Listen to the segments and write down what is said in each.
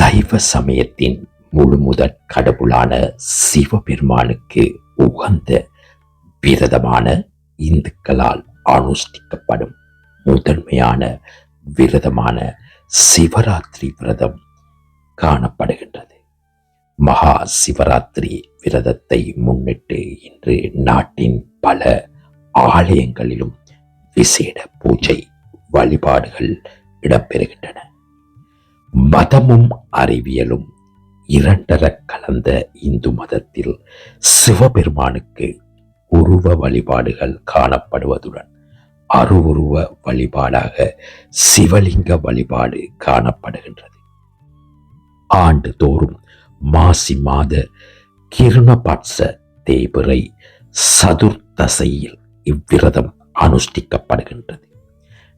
சைவ சமயத்தின் முழுமுதற் கடவுளான சிவபெருமானுக்கு உகந்த விரதமான இந்துக்களால் அனுஷ்டிக்கப்படும் முதன்மையான விரதமான சிவராத்திரி விரதம் காணப்படுகின்றது. மகா சிவராத்திரி விரதத்தை முன்னிட்டு இன்று நாட்டின் பல ஆலயங்களிலும் விசேட பூஜை வழிபாடுகள் இடம்பெறுகின்றன. மதமும் அறிவியலும் இரண்டர கலந்த இந்து மதத்தில் சிவபெருமானுக்கு உருவ வழிபாடுகள் காணப்படுவதுடன் அருவுருவ வழிபாடாக சிவலிங்க வழிபாடு காணப்படுகின்றது. ஆண்டுதோறும் மாசி மாத கிருணபட்ச தேபிரை சதுர்த்தசையில் இவ்விரதம் அனுஷ்டிக்கப்படுகின்றது.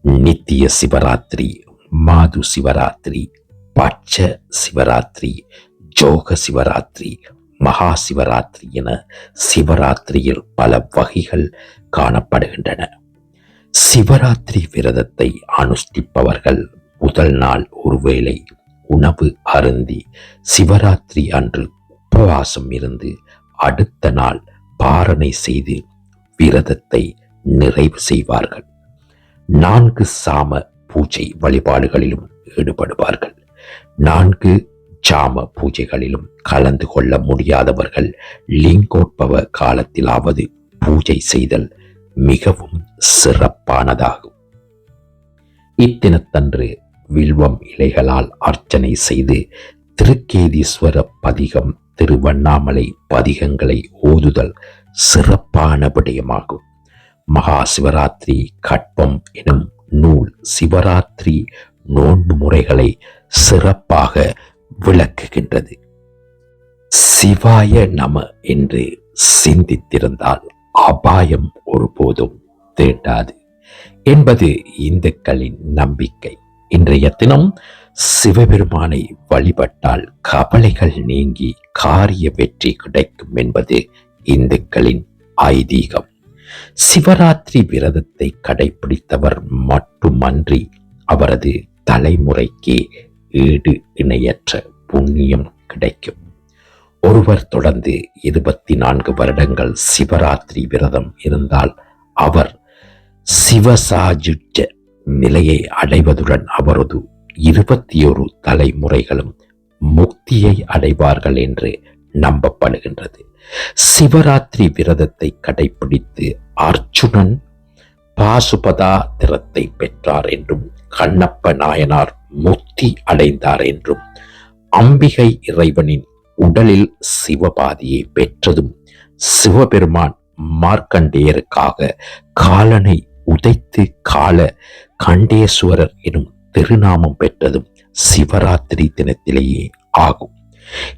நித்திய சிவராத்திரி மாது சிவராத்திரி பட்ச சிவராத்திரி ஜோக சிவராத்திரி மகா சிவராத்திரி என சிவராத்திரியில் பல வகைகள் காணப்படுகின்றன. சிவராத்திரி விரதத்தை அனுஷ்டிப்பவர்கள் முதல் நாள் ஒருவேளை உணவு அருந்தி சிவராத்திரி அன்று உபவாசம் இருந்து அடுத்த நாள் பாரணை செய்து விரதத்தை நிறைவு செய்வார்கள். நான்கு சாம பூஜை வழிபாடுகளிலும் ஈடுபடுவார்கள். நான்கு ஜாம பூஜைகளிலும் கலந்து கொள்ள முடியாதவர்கள் லிங்கோட்பவ காலத்திலாவது பூஜை செய்தல் மிகவும் சிறப்பானதாகும். இத்தினத்தன்று வில்வம் இலைகளால் அர்ச்சனை செய்து திருக்கேதீஸ்வர பதிகம் திருவண்ணாமலை பதிகங்களை ஓதுதல் சிறப்பான விடயமாகும். மகா சிவராத்திரி கட்பம் எனும் நூல் சிவராத்திரி நோன்பு முறைகளை சிறப்பாக விளக்குகின்றது. சிவாய நம என்று சிந்தித்திருந்தால் அபாயம் ஒருபோதும் தேண்டாது என்பது இந்துக்களின் நம்பிக்கை. இன்றைய தினம் சிவபெருமானை வழிபட்டால் கவலைகள் நீங்கி காரிய வெற்றி கிடைக்கும் என்பது இந்துக்களின் ஐதீகம். சிவராத்திரி விரதத்தை கடைபிடித்தவர் மட்டுமன்றி அவரது தலைமுறைக்கு ஈடு இணையற்ற புண்ணியம் கிடைக்கும். ஒருவர் தொடர்ந்து இருபத்தி நான்கு வருடங்கள் சிவராத்திரி விரதம் இருந்தால் அவர் சிவசாஜுஜ நிலையை அடைவதுடன் அவரது இருபத்தி ஒரு தலைமுறைகளும் முக்தியை அடைவார்கள் என்று நம்பப்படுகின்றது. சிவராத்திரி விரதத்தை கடைபிடித்து அர்ஜுனன் பாசுபதா திறத்தை பெற்றார் என்றும் கண்ணப்ப நாயனார் முக்தி அடைந்தார் என்றும் அம்பிகை இறைவனின் உடலில் சிவபாதியை பெற்றதும் சிவபெருமான் மார்க்கண்டேயருக்காக காலனை உதைத்து கால கண்டேஸ்வரர் எனும் திருநாமம் பெற்றதும் சிவராத்திரி தினத்திலேயே ஆகும்.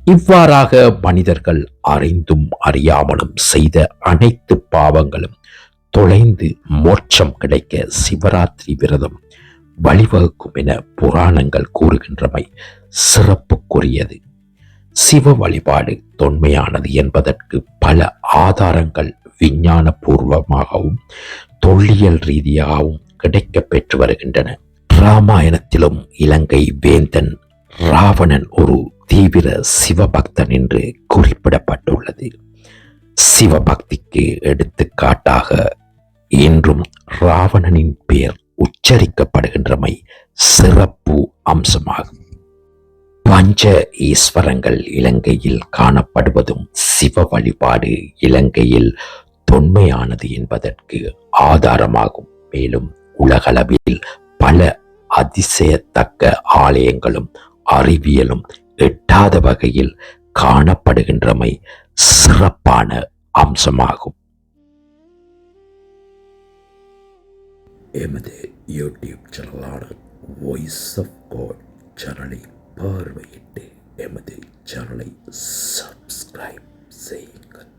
இவ்வாறாக மனிதர்கள் அறிந்தும் அறியாமலும் செய்த அனைத்து பாவங்களும் தொலைந்து மோட்சம் கிடைக்க சிவராத்திரி விரதம் வழிவகுக்கும் என புராணங்கள் கூறுகின்றமை சிறப்புக்குரியது. சிவ வழிபாடு தொன்மையானது என்பதற்கு பல ஆதாரங்கள் விஞ்ஞானபூர்வமாகவும் தொல்லியல் ரீதியாகவும் கிடைக்க பெற்று வருகின்றன. ராமாயணத்திலும் இலங்கை வேந்தன் ராவணன் ஒரு தீவிர சிவபக்தன் என்று குறிப்பிடப்பட்டுள்ளது. சிவபக்திக்கு எடுத்துக்காட்டாக இன்றும் ராவணனின் பெயர் உச்சரிக்கப்படுகின்றமை சிறப்பு அம்சமாகும். பஞ்ச ஈஸ்வரங்கள் இலங்கையில் காணப்படுவதும் சிவ வழிபாடு இலங்கையில் தொன்மையானது என்பதற்கு ஆதாரமாகும். மேலும் உலகளவில் பல அதிசயத்தக்க ஆலயங்களும் அறிவியலும் எட்டாத வகையில் காணப்படுகின்றமை சிறப்பான அம்சமாகும். எமது யூடியூப் சேனலான வாய்ஸ் ஆஃப் காட் சேனலை பார்வையிட்டு எமது சேனலை சப்ஸ்கிரைப் செய்யுங்கள்.